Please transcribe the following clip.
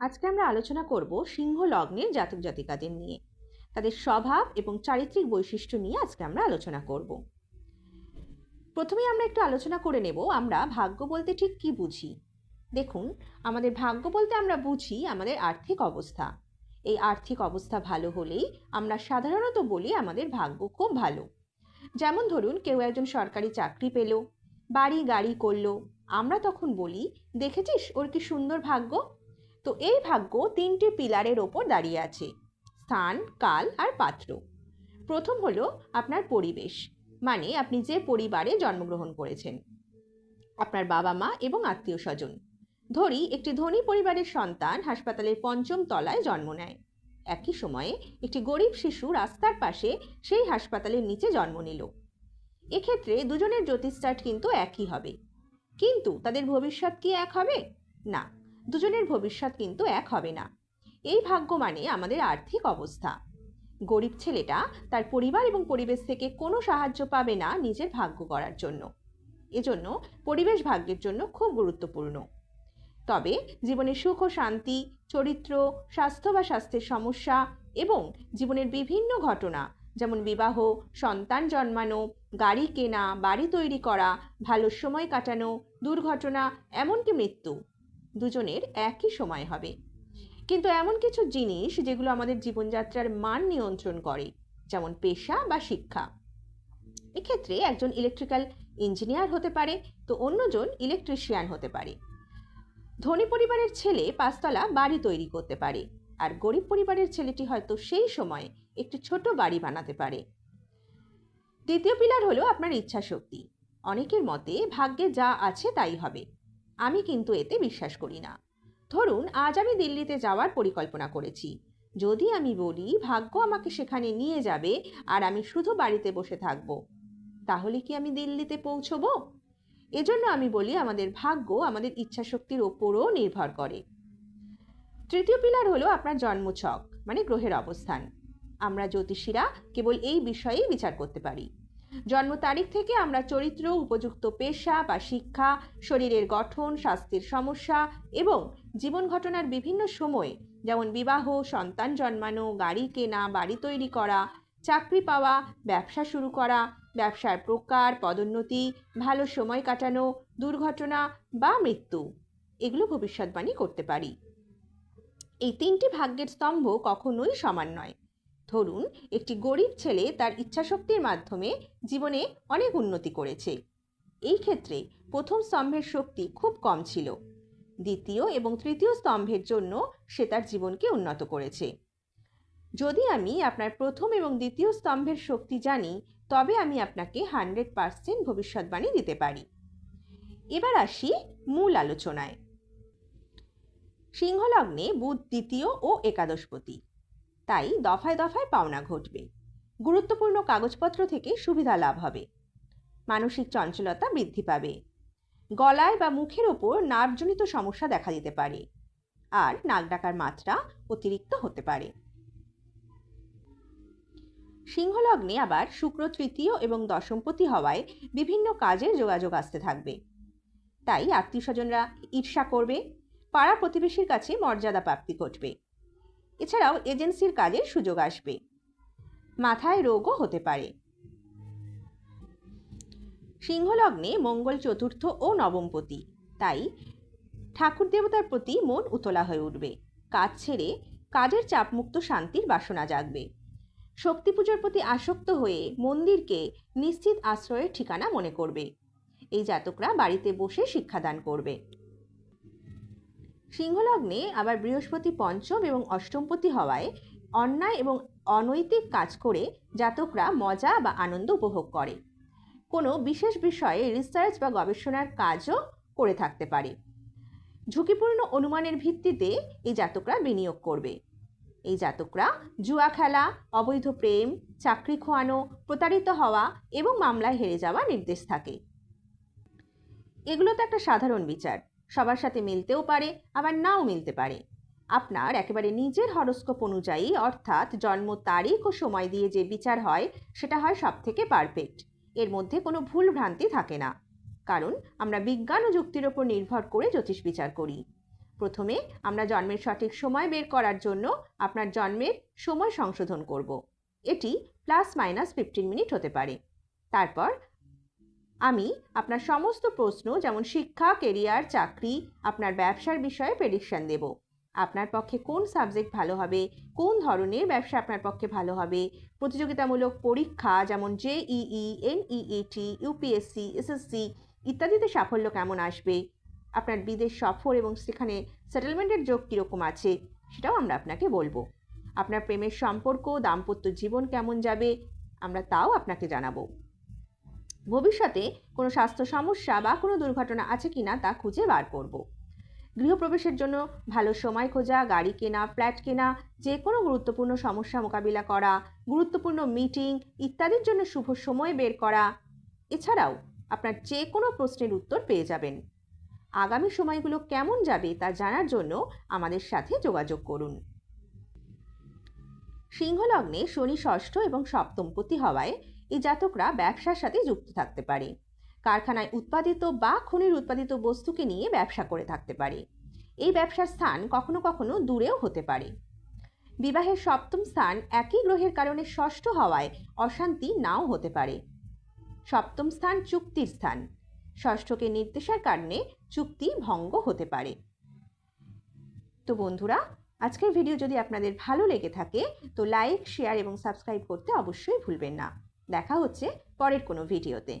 আজকে আমরা আলোচনা করব সিংহ লগ্নের জাতক জাতিকাদের নিয়ে। তাদের স্বভাব এবং চারিত্রিক বৈশিষ্ট্য নিয়ে আজকে আমরা আলোচনা করব। প্রথমেই আমরা একটু আলোচনা করে নেব আমরা ভাগ্য বলতে ঠিক কি বুঝি? দেখুন, আমাদের ভাগ্য বলতে আমরা বুঝি আমাদের আর্থিক অবস্থা। এই আর্থিক অবস্থা ভালো হলেই আমরা সাধারণত বলি আমাদের ভাগ্য খুব ভালো। যেমন ধরুন, কেউ একজন সরকারি চাকরি পেল, বাড়ি গাড়ি করল, আমরা তখন বলি, দেখেছিস ওর কি সুন্দর ভাগ্য? তো এই ভাগ্য তিনটি পিলারের ওপর দাঁড়িয়ে আছে, স্থান, কাল আর পাত্র। প্রথম হলো আপনার পরিবেশ মানে আপনি যে পরিবারে জন্মগ্রহণ করেছেন। আপনার বাবা মা এবং আত্মীয় স্বজন। ধরি একটি ধনী পরিবারের সন্তান হাসপাতালের পঞ্চম তলায় জন্ম নেয়। একই সময়ে একটি গরিব শিশু রাস্তার পাশে সেই হাসপাতালের নিচে জন্ম নিল। এক্ষেত্রে দুজনের জ্যোতিষচার্ট কিন্তু একই হবে। কিন্তু তাদের ভবিষ্যৎ কি এক হবে? না। দুজনের ভবিষ্যৎ কিন্তু এক হবে না। এই ভাগ্য মানে আমাদের আর্থিক অবস্থা। গরিব ছেলেটা তার পরিবার এবং পরিবেশ থেকে কোনো সাহায্য পাবে না নিজের ভাগ্য করার জন্য। এজন্য পরিবেশ ভাগ্যের জন্য খুব গুরুত্বপূর্ণ। তবে জীবনে সুখ ও শান্তি, চরিত্র, স্বাস্থ্য বা স্বাস্থ্যের সমস্যা এবং জীবনের বিভিন্ন ঘটনা যেমন বিবাহ, সন্তান জন্মানো, গাড়ি কেনা, বাড়ি তৈরি করা, ভালো সময় কাটানো, দুর্ঘটনা, এমনকি মৃত্যু দুজনের একই সময় হবে। কিন্তু এমন কিছু জিনিস যেগুলো আমাদের জীবনযাত্রার মান নিয়ন্ত্রণ করে, যেমন পেশা বা শিক্ষা। এক্ষেত্রে একজন ইলেকট্রিক্যাল ইঞ্জিনিয়ার হতে পারে, তো অন্যজন ইলেকট্রিশিয়ান হতে পারে। ধনী পরিবারের ছেলে পাঁচতলা বাড়ি তৈরি করতে পারে, আর গরিব পরিবারের ছেলেটি হয়তো সেই সময় একটি ছোট বাড়ি বানাতে পারে। দ্বিতীয় পিলার হলো আপনার ইচ্ছা শক্তি অনেকের মতে ভাগ্যে যা আছে তাই হবে। আমি কিন্তু এতে বিশ্বাস করি না। ধরুন, আজ আমি দিল্লিতে যাওয়ার পরিকল্পনা করেছি। যদি আমি বলি, ভাগ্য আমাকে সেখানে নিয়ে যাবে আর আমি শুধু বাড়িতে বসে থাকব, তাহলে কি আমি দিল্লিতে পৌঁছবো? এজন্য আমি বলি, আমাদের ভাগ্য আমাদের ইচ্ছাশক্তির ওপরও নির্ভর করে। তৃতীয় পিলার হলো আপনার জন্মছক মানে গ্রহের অবস্থান। আমরা জ্যোতিষীরা কেবল এই বিষয়েই বিচার করতে পারি। জন্ম তারিখ থেকে আমরা চরিত্র, উপযুক্ত পেশা বা শিক্ষা, শরীরের গঠন, স্বাস্থ্যের সমস্যা এবং জীবন ঘটনার বিভিন্ন সময়, যেমন বিবাহ, সন্তান জন্মানো, গাড়ি কেনা, বাড়ি তৈরি করা, চাকরি পাওয়া, ব্যবসা শুরু করা, ব্যবসার প্রকার, পদোন্নতি, ভালো সময় কাটানো, দুর্ঘটনা বা মৃত্যু। এগুলো ভবিষ্যৎবাণী করতে পারি। এই তিনটি ভাগ্যের স্তম্ভ কখনোই সমান নয়। ধরুন, একটি গরিব ছেলে তার ইচ্ছাশক্তির মাধ্যমে জীবনে অনেক উন্নতি করেছে। এই ক্ষেত্রে প্রথম স্তম্ভের শক্তি খুব কম ছিল। দ্বিতীয় এবং তৃতীয় স্তম্ভের জন্য সে তার জীবনকে উন্নত করেছে। যদি আমি আপনার প্রথম এবং দ্বিতীয় স্তম্ভের শক্তি জানি, তবে আমি আপনাকে হান্ড্রেড পার্সেন্ট ভবিষ্যৎবাণী দিতে পারি। এবার আসি মূল আলোচনায়। সিংহলগ্নে বুধ দ্বিতীয় ও একাদশপতি তাই দফায় দফায় পাওনা ঘটবে। গুরুত্বপূর্ণ কাগজপত্র থেকে সুবিধা লাভ হবে। মানসিক চঞ্চলতা বৃদ্ধি পাবে। গলায় বা মুখের ওপর নার্ভজনিত সমস্যা দেখা দিতে পারে। আর নাক ডাকার মাত্রা অতিরিক্ত হতে পারে। সিংহলগ্নে আবার শুক্র তৃতীয় এবং দশমপতি হওয়ায় বিভিন্ন কাজের যোগাযোগ আসতে থাকবে। তাই আত্মীয় স্বজনরা ঈর্ষা করবে। পাড়া প্রতিবেশীর কাছে মর্যাদা প্রাপ্তি ঘটবে। এছাড়াও এজেন্সির কাজের সুযোগ আসবে। মাথায় রোগও হতে পারে। সিংহলগ্নে মঙ্গল চতুর্থ ও নবমপতি তাই ঠাকুর দেবতার প্রতি মন উতলা হয়ে উঠবে। কাজ ছেড়ে কাজের চাপমুক্ত শান্তির বাসনা জাগবে। শক্তি পুজোর প্রতি আসক্ত হয়ে মন্দিরকে নিশ্চিত আশ্রয়ের ঠিকানা মনে করবে। এই জাতকরা বাড়িতে বসে শিক্ষাদান করবে। সিংহলগ্নে আবার বৃহস্পতি পঞ্চম এবং অষ্টমপতি হওয়ায় অন্যায় এবং অনৈতিক কাজ করে জাতকরা মজা বা আনন্দ উপভোগ করে। কোনো বিশেষ বিষয়ে রিসার্চ বা গবেষণার কাজও করে থাকতে পারে। ঝুঁকিপূর্ণ অনুমানের ভিত্তিতে এই জাতকরা বিনিয়োগ করবে। এই জাতকরা জুয়া খেলা, অবৈধ প্রেম, চাকরি খোয়ানো, প্রতারিত হওয়া এবং মামলায় হেরে যাওয়া নির্দেশ থাকে। এগুলো তো একটা সাধারণ বিচার। সবার সাথে মিলতেও পারে, আবার নাও মিলতে পারে। আপনার একেবারে নিজের হরস্কোপ অনুযায়ী, অর্থাৎ জন্ম তারিখ ও সময় দিয়ে যে বিচার হয়, সেটা হয় সব থেকে পারফেক্ট। এর মধ্যে কোনো ভুল ভ্রান্তি থাকে না। কারণ, আমরা বিজ্ঞান ও যুক্তির ওপর নির্ভর করে জ্যোতিষ বিচার করি। প্রথমে, আমরা জন্মের সঠিক সময় বের করার জন্য আপনার জন্মের সময় সংশোধন করব। এটি প্লাস মাইনাস ফিফটিন মিনিট হতে পারে। তারপর আমি আপনার সমস্ত প্রশ্ন, যেমন শিক্ষা কেরিয়ার চাকরি, আপনার ব্যবসার বিষয়ে প্রেডিকশন দেব। আপনার পক্ষে কোন সাবজেক্ট ভালো হবে? কোন ধরনের ব্যবসা আপনার পক্ষে ভালো হবে? প্রতিযোগিতামূলক পরীক্ষা, যেমন জেইই এনইইটি ইউপিএসসি এসএসসি ইত্যাদিতে সাফল্য কেমন আসবে? আপনার বিদেশ সফর এবং সেখানে সেটেলমেন্টের যোগ কীরকম আছে, সেটাও আমরা আপনাকে বলব। আপনার প্রেমের সম্পর্ক, দাম্পত্য জীবন কেমন যাবে, আমরা তাও আপনাকে জানাব। ভবিষ্যতে কোনো স্বাস্থ্য সমস্যা বা কোনো দুর্ঘটনা আছে কি না তা খুঁজে বার করব। গৃহপ্রবেশের জন্য ভালো সময় খোঁজা, গাড়ি কেনা, ফ্ল্যাট কেনা যে কোনো গুরুত্বপূর্ণ সমস্যা মোকাবিলা করা, গুরুত্বপূর্ণ মিটিং ইত্যাদির জন্য শুভ সময় বের করা, এছাড়াও আপনার যে কোনো প্রশ্নের উত্তর পেয়ে যাবেন। আগামী সময়গুলো কেমন যাবে তা জানার জন্য আমাদের সাথে যোগাযোগ করুন। সিংহলগ্নে শনি ষষ্ঠ এবং সপ্তমপতি হওয়ায় এই জাতকরা ব্যবসার সাথে যুক্ত থাকতে পারে। কারখানায় উৎপাদিত বা খনির উৎপাদিত বস্তুকে নিয়ে ব্যবসা করে থাকতে পারে। এই ব্যবসার স্থান কখনো কখনো দূরেও হতে পারে। বিবাহের সপ্তম স্থান একই গ্রহের কারণে ষষ্ঠ হওয়ায় অশান্তি নাও হতে পারে। সপ্তম স্থান চুক্তির স্থান। ষষ্ঠকে নির্দেশার কারণে চুক্তি ভঙ্গ হতে পারে। তো বন্ধুরা, আজকের ভিডিও যদি আপনাদের ভালো লেগে থাকে, তো লাইক, শেয়ার এবং সাবস্ক্রাইব করতে অবশ্যই ভুলবেন না। দেখা হচ্ছে পরের কোনো ভিডিওতে।